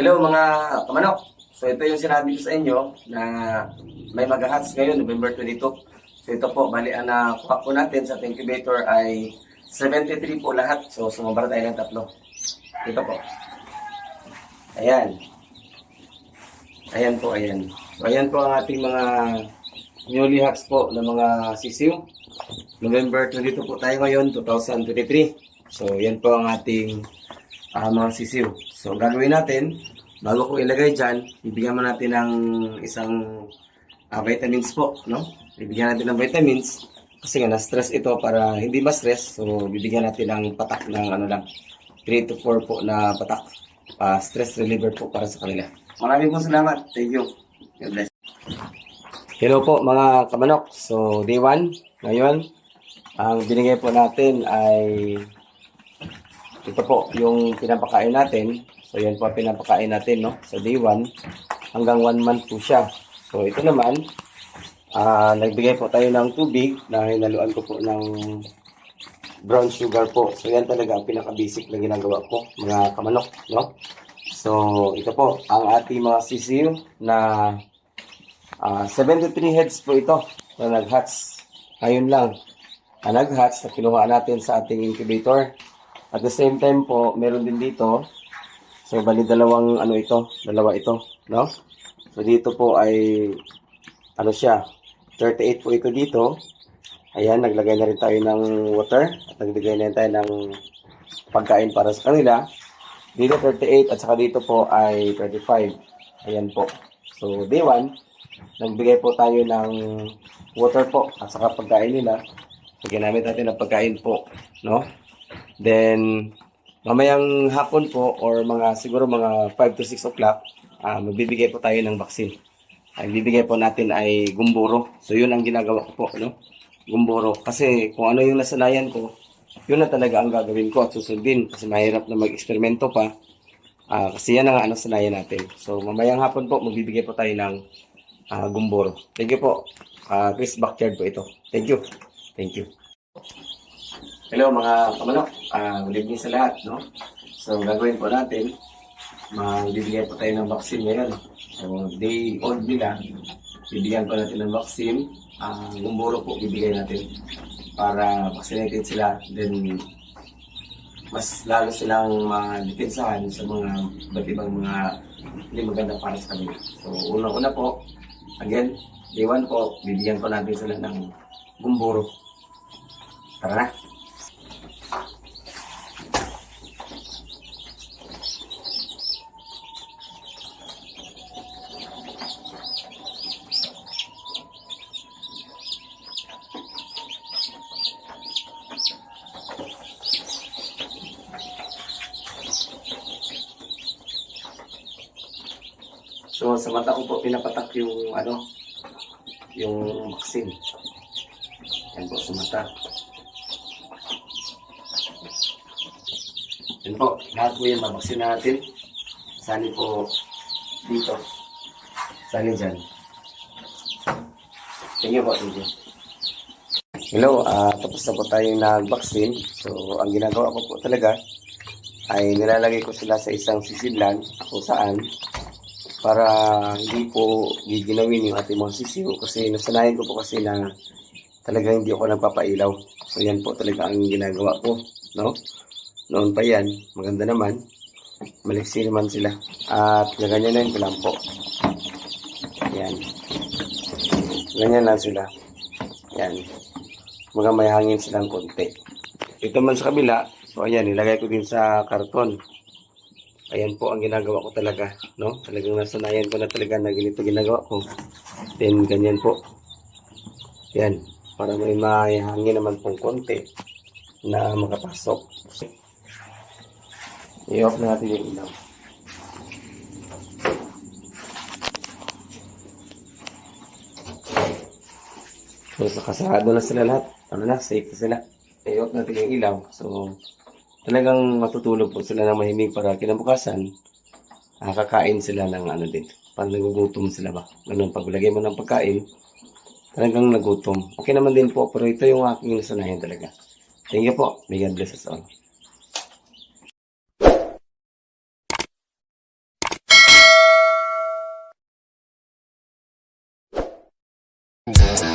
Hello mga kamanok. So ito yung sinabi ko sa inyo na may mag-hats ngayon, November 22. So ito po, bali ang nakuha po natin sa incubator ay 73 po lahat. So sumabara tayo ng tatlo. Ito po. Ayan. Ayan po, ayan. So ayan po ang ating mga newly hats po ng mga sisiw. November 22 po tayo ngayon, 2023. So yan po ang ating ah, mga sisiw. So, gagawin natin, bago ko ilagay dyan, bibigyan mo natin ng isang ah, vitamins po, no? Bibigyan natin ng vitamins kasi nga na-stress ito para hindi ma-stress. So, bibigyan natin ng patak ng ano lang, 3 to 4 po na patak. pa stress reliever po para sa kanila. Maraming po salamat. Thank you. God bless. Hello po mga kamanok. So, day 1, ngayon, ang binigay po natin ay ito po, yung pinapakain natin. So, yan po pinapakain natin, no? So, day 1, hanggang 1 month po siya. So, ito naman, ah nagbigay po tayo ng tubig na hinaluan ko po ng brown sugar po. So, yan talaga ang pinaka-basic na ginagawa ko, mga kamanok, no? So, ito po, ang ating mga sisiw na ah 73 heads po ito na nag-hatch. Ngayon lang, ang nag-hatch na kinuha natin sa ating incubator. At the same time po, meron din dito. So, bali dalawang ano ito, dalawa ito, no? So, dito po ay ano siya, 38 po ito dito. Ayan, naglagay na rin tayo ng water at naglagay na rin tayo ng pagkain para sa kanila. Dito 38 at saka dito po ay 35. Ayan po. So, day 1, nagbigay po tayo ng water po at saka pagkain nila. So, ginamit natin ang pagkain po, no? Then, mamayang hapon po or mga siguro mga 5 to 6 o'clock, ah magbibigay po tayo ng vaccine. Ang bibigay po natin ay gumburo. So, yun ang ginagawa ko po, no? Gumburo. Kasi kung ano yung nasanayan ko, yun na talaga ang gagawin ko at susundin. Kasi mahirap na mag-eksperimento pa. Ah, kasi yan ang ano sanayan natin. So, mamayang hapon po, magbibigay po tayo ng ah, gumburo. Thank you po. Ah, Chris Backyard po ito. Thank you. Thank you. Hello mga kamanok, Ah, good evening sa lahat, no? So, gagawin po natin, magbibigay po tayo ng vaccine ngayon. So, day old nila, bibigyan po natin ng vaccine. Ang gumburo po bibigay natin para vaccinated sila. Then, mas lalo silang madepensahan sa mga iba't ibang mga hindi maganda para sa kanila. So, una-una po, again, day one po, bibigyan po natin sila ng gumburo. Tara na! So sa mata ko po pinapatak yung ano, yung vaccine. Yan po sa mata. Yan po, lahat po yan mabaksin natin. Sali po dito. Sali dyan. Thank you po, thank you. Hello, ah tapos na po tayong nag-vaccine. So, ang ginagawa ko po talaga ay nilalagay ko sila sa isang sisidlan kung saan para hindi po giginawin yung ating mga sisiw kasi nasanayan ko po kasi na talagang hindi ako nagpapailaw. So yan po talaga ang ginagawa ko, no? Noon pa yan, maganda naman. Maliksi naman sila. At ganyan na ko lang po. Yan. Ganyan lang sila. Yan. Mga may hangin silang konti. Ito man sa kabila, so ayan, nilagay ko din sa karton. Ayan po ang ginagawa ko talaga, no? Talagang nasanayan ko na talaga na ganito ginagawa ko. Then, ganyan po. Yan. Para may mahangin naman pong konti na makapasok. I-off na natin yung ilaw. So, sa kasarado na sila lahat. Ano na, safe na sila. I-off natin yung ilaw. So, talagang matutulog po sila ng mahimig para kinabukasan, ah, kakain sila ng ano din. Pag nagugutom sila ba? Ganun, pag lagay mo ng pagkain, talagang nagutom. Okay naman din po, pero ito yung aking nasanayan talaga. Thank you po. May God bless us all. Yeah.